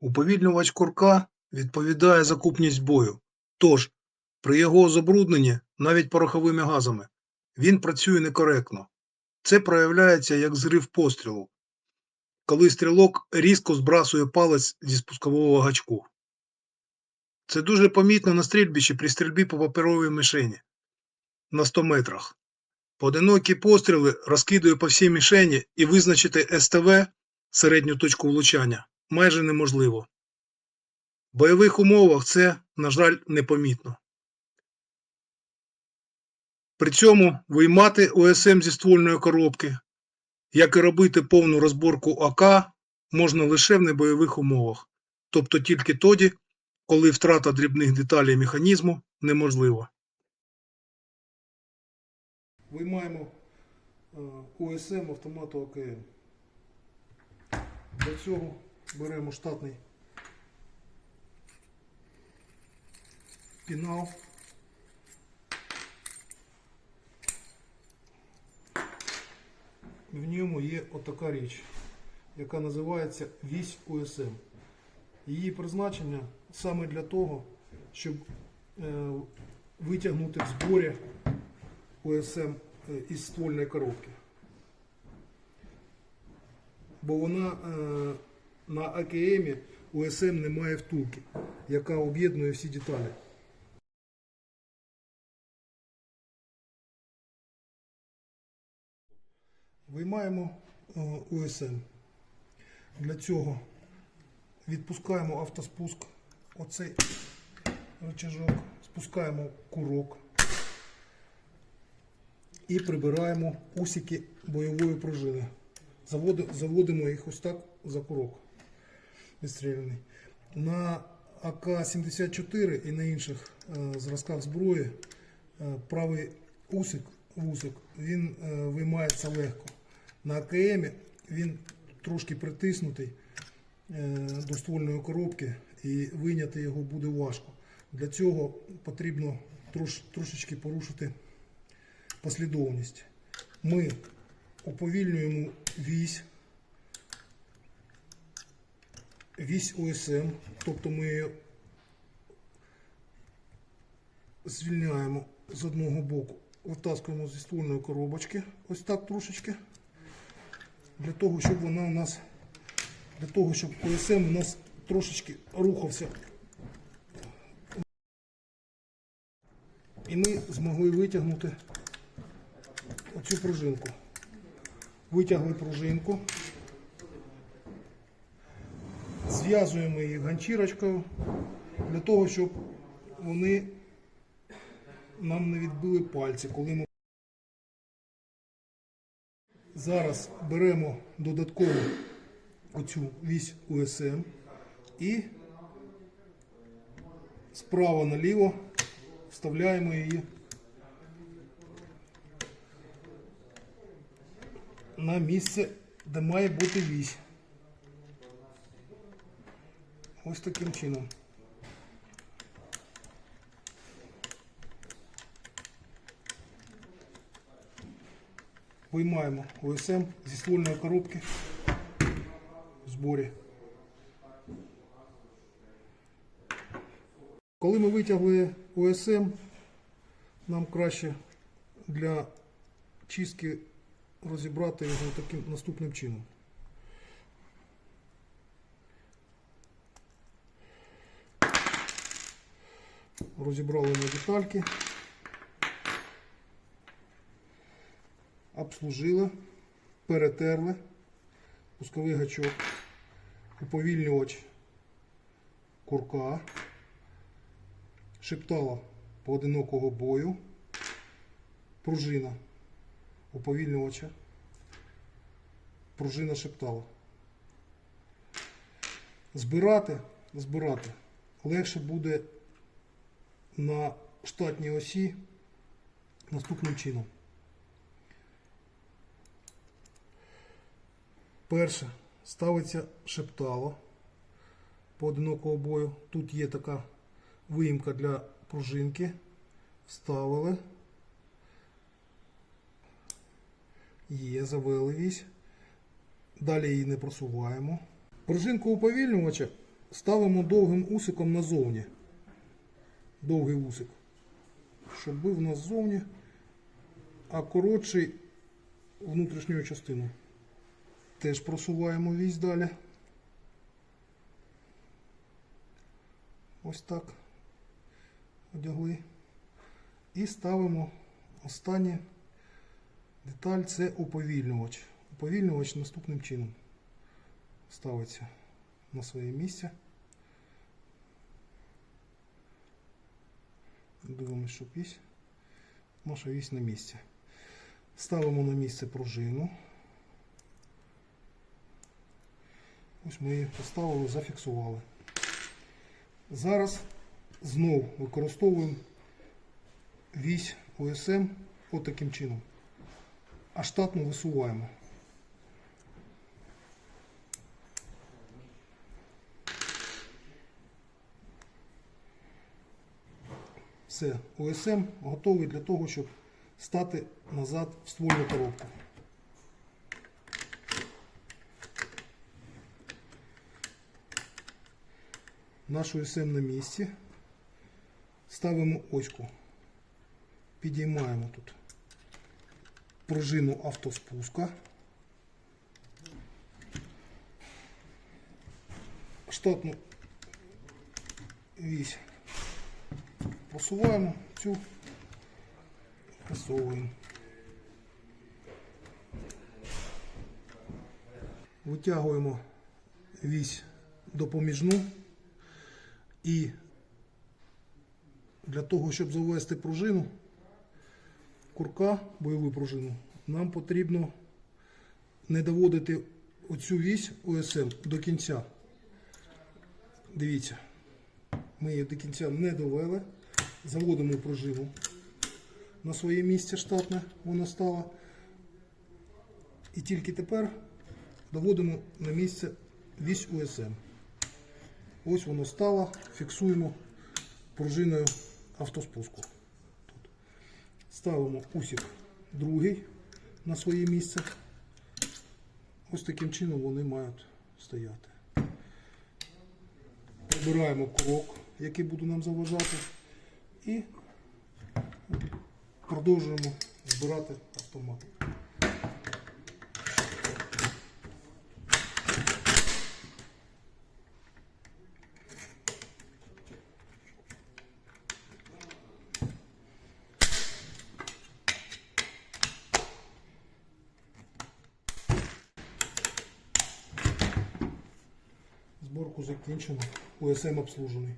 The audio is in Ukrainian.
Уповільнювач курка відповідає за купність бою, тож при його забрудненні навіть пороховими газами він працює некоректно. Це проявляється як зрив пострілу, коли стрілок різко збрасує палець зі спускового гачку. Це дуже помітно на стрільбищі при стрільбі по паперовій мишені на 100 метрах. Поодинокі постріли розкидує по всій мішені і визначити СТВ середню точку влучання майже неможливо. В бойових умовах це, на жаль, непомітно. При цьому виймати ОСМ зі ствольної коробки, як і робити повну розборку АК, можна лише в небойових умовах, тобто тільки тоді, коли втрата дрібних деталей механізму неможлива. Виймаємо ОСМ автомату АКМ. Для цього беремо штатний пінал. В ньому є отака річ, яка називається вісь УСМ. Її призначення саме для того, щоб е, витягнути в зборі УСМ е, із ствольної коробки. Бо вона е, на АКМ УСМ не має втулки, яка об'єднує всі деталі. Виймаємо е, УСМ. Для цього відпускаємо автоспуск, оцей рычажок, спускаємо курок і прибираємо усики бойової пружини. Заводимо їх ось так за курок відстріляний. На АК-74 і на інших е, зразках зброї е, правий усик, вусик він е, виймається легко. На АКМ він трошки притиснутий до ствольної коробки і вийняти його буде важко. Для цього потрібно трош, трошечки порушити послідовність. Ми уповільнюємо вісь, вісь ОСМ, тобто ми звільняємо з одного боку, витаскуємо зі ствольної коробочки, ось так трошечки, для того, щоб вона у нас, для того, щоб ОСМ у нас трошечки рухався. І ми змогли витягнути оцю пружинку. Витягли пружинку, зв'язуємо її ганчірочкою для того, щоб вони нам не відбили пальці, коли ми зараз беремо додатково оцю вісь УСМ і справа наліво вставляємо її на місце, де має бути вісь. Ось таким чином. Виймаємо ОСМ зі ствольної коробки в зборі. Коли ми витягли ОСМ, нам краще для чистки розібрати його таким наступним чином. Розібрали ми детальки, обслужили, перетерли, пусковий гачок, уповільнювач курка, шептала поодинокого бою, пружина уповільнювача, пружина шептала. Збирати, збирати. Легше буде на штатній осі наступним чином. Перше ставиться шептало поодинокого бою. Тут є така виїмка для пружинки. Вставили. Є, завели вісь. Далі її не просуваємо. Пружинку уповільнювача ставимо довгим усиком назовні. Довгий усик. Щоб був у нас ззовні, а коротший внутрішньою частиною. Теж просуваємо вісь далі. Ось так. Одягли. І ставимо останнє деталь це уповільнювач. Уповільнювач наступним чином ставиться на своє місце. Дивимося, щоб вісь. Наша вісь на місці. Ставимо на місце пружину. Ось ми її поставили, зафіксували. Зараз знов використовуємо вісь ОСМ отаким чином. А штатну висуваємо. Все, ОСМ готовий для того, щоб стати назад в ствольну коробку. Наш ОСМ на місці. Ставимо оську. Підіймаємо тут пружину автоспуска. Штатну вісь просуваємо цю, просовуємо. Витягуємо вісь допоміжну і для того, щоб завести пружину, курка, бойову пружину, нам потрібно не доводити оцю вісь ОСМ до кінця. Дивіться, ми її до кінця не довели. Заводимо пружину на своє місце штатне, вона стала. І тільки тепер доводимо на місце вісь УСМ. Ось воно стало, фіксуємо пружиною автоспуску. Тут. Ставимо усик другий на своє місце. Ось таким чином вони мають стояти. Прибираємо крок, який буде нам заважати, і продовжуємо збирати автомат. Зборку закінчено. УСМ обслужений.